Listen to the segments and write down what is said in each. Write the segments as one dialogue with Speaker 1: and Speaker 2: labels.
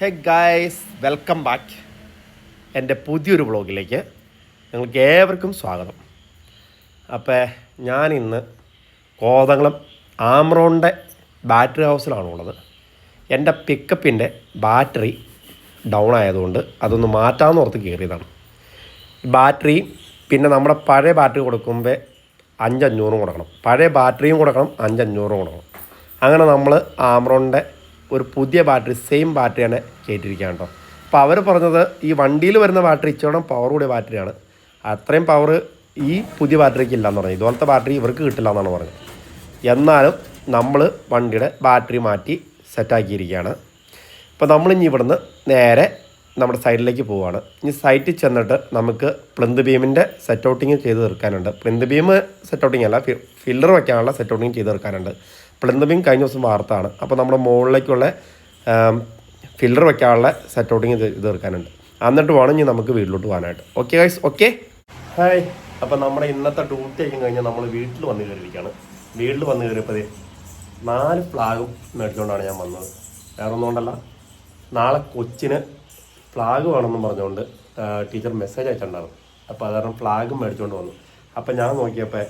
Speaker 1: Hey guys welcome back എന്റെ പുതിയൊരു വ്ളോഗിലേക്ക് നിങ്ങൾക്ക് ഏവർക്കും സ്വാഗതം. അപ്പോൾ ഞാൻ ഇന്ന് കോതകുളം ആമ്രോണിന്റെ ബാറ്ററി ഹൗസിലാണ് ഉള്ളത് എന്റെ പിക്കപ്പിന്റെ ബാറ്ററി ഡൗൺ ആയതുകൊണ്ട് അതൊന്ന് മാറ്റാമെന്ന് ഓർത്ത് കയറിയതാണ്. ബാറ്ററി പിന്നെ നമ്മുടെ പഴയ ബാറ്ററി കൊടുക്കുമ്പോൾ അഞ്ചഞ്ഞൂറും കൊടുക്കണം. പഴയ ബാറ്ററിയും കൊടുക്കണം അഞ്ചഞ്ഞൂറും കൊടുക്കണം. അങ്ങനെ നമ്മൾ ആമ്രോണിന്റെ ഒരു പുതിയ ബാറ്ററി സെയിം ബാറ്ററിയാണ് കയറ്റിയിരിക്കുകയാണ് കേട്ടോ. അപ്പോൾ അവർ പറഞ്ഞത് ഈ വണ്ടിയിൽ വരുന്ന ബാറ്ററി ഇച്ചോടം പവർ കൂടിയ ബാറ്ററിയാണ്. അത്രയും പവർ ഈ പുതിയ ബാറ്ററിക്ക് ഇല്ലയെന്ന് പറഞ്ഞു. ഇതുപോലത്തെ ബാറ്ററി ഇവർക്ക് കിട്ടില്ല എന്നാണ് പറഞ്ഞത്. എന്നാലും നമ്മൾ വണ്ടിയുടെ ബാറ്ററി മാറ്റി സെറ്റാക്കിയിരിക്കുകയാണ് അപ്പോൾ ഇനി ഇവിടുന്ന് നേരെ നമ്മുടെ സൈഡിലേക്ക് പോവുകയാണ് ഇനി സൈറ്റിൽ ചെന്നിട്ട് നമുക്ക് പ്ലിന്ത് ബീമിന്റെ സെറ്റ് ഔട്ടിങ് ചെയ്ത് തീർക്കാനുണ്ട്. പ്ലിന്ത് ബീം സെറ്റ് ഔട്ടിങ് അല്ല ഫില്ലർ വയ്ക്കാനുള്ള സെറ്റ് ഔട്ടിങ് ചെയ്ത് തീർക്കാനുണ്ട്. ബീം കഴിഞ്ഞ ദിവസം വാർത്താണ് അപ്പോൾ നമ്മുടെ മുകളിലേക്കുള്ള ഫില്ലർ വയ്ക്കാനുള്ള സെറ്റ് ഔട്ടിങ് ഇത് തീർക്കാനുണ്ട്. എന്നിട്ട് വേണം ഇനി നമുക്ക് വീട്ടിലോട്ട് പോകാനായിട്ട്. ഓക്കെ ഗൈസ് ഓക്കെ ഹായ് അപ്പോൾ നമ്മുടെ ഇന്നത്തെ ഡ്യൂട്ടി ആയിരിക്കും കഴിഞ്ഞാൽ നമ്മൾ വീട്ടിൽ വന്ന് കയറിയിരിക്കുകയാണ് വീട്ടിൽ വന്ന് കയറിയപ്പോൾ നാല് ഫ്ലാഗും മേടിച്ചുകൊണ്ടാണ് ഞാൻ വന്നത്. വേറെ ഒന്നുകൊണ്ടല്ല നാളെ കൊച്ചിന് ഫ്ലാഗ് വേണമെന്ന് പറഞ്ഞുകൊണ്ട് ടീച്ചർ മെസ്സേജ് അയച്ചിട്ടുണ്ടായിരുന്നു. അപ്പോൾ അത് കാരണം ഫ്ലാഗും മേടിച്ചുകൊണ്ട് വന്നു. അപ്പോൾ ഞാൻ നോക്കിയപ്പോൾ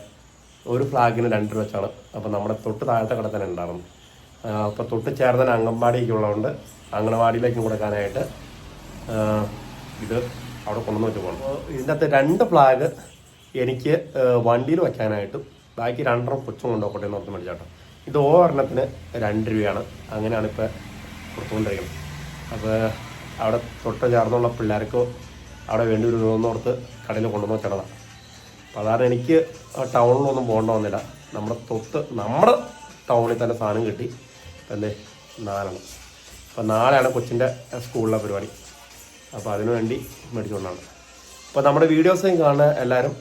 Speaker 1: ഒരു ഫ്ലാഗിന് രണ്ട് രൂപ വെച്ചാണ്. അപ്പോൾ നമ്മുടെ തൊട്ട് താഴത്തെ കട തന്നെ ഉണ്ടായിരുന്നു അപ്പോൾ തൊട്ട് ചേർന്ന അംഗൻവാടിയൊക്കെ ഉള്ളതുകൊണ്ട് അംഗനവാടിയിലേക്കും കൊടുക്കാനായിട്ട് ഇത് അവിടെ കൊണ്ടുവന്ന് വെച്ച് പോകണം. ഇതിനകത്ത് രണ്ട് ഫ്ലാഗ് എനിക്ക് വണ്ടിയിൽ വയ്ക്കാനായിട്ടും ബാക്കി രണ്ടെണ്ണം കൊച്ചും കൊണ്ടുപോകട്ടെ എന്ന് ഓർത്ത് മേടിച്ചാട്ടോ ഇത് ഓരെണ്ണത്തിന് രണ്ട് രൂപയാണ്. അങ്ങനെയാണ് ഇപ്പോൾ കൊടുത്തുകൊണ്ടിരിക്കുന്നത്. അപ്പോൾ അവിടെ തൊട്ട് ചേർന്നുള്ള പിള്ളേർക്ക് അവിടെ വേണ്ടി ഓർത്ത് കടയിൽ കൊണ്ടുവന്ന് വെച്ചതാണ് അപ്പോൾ എനിക്ക് ടൗണിലൊന്നും പോകേണ്ട വന്നില്ല. നമ്മുടെ തൊത്ത് നമ്മുടെ ടൗണിൽ തന്നെ സാധനം കിട്ടി. അല്ലേ നാലാണ്. അപ്പോൾ നാളെയാണ് കൊച്ചിന്റെ സ്കൂളിലെ പരിപാടി. അപ്പോൾ അതിനു വേണ്ടി മേടിച്ചുകൊണ്ടാണ്. അപ്പോൾ നമ്മുടെ വീഡിയോസ് കാണുന്ന എല്ലാവരും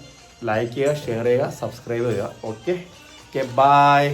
Speaker 1: ലൈക്ക് ചെയ്യുക ഷെയർ ചെയ്യുക സബ്സ്ക്രൈബ് ചെയ്യുക. Okay okay bye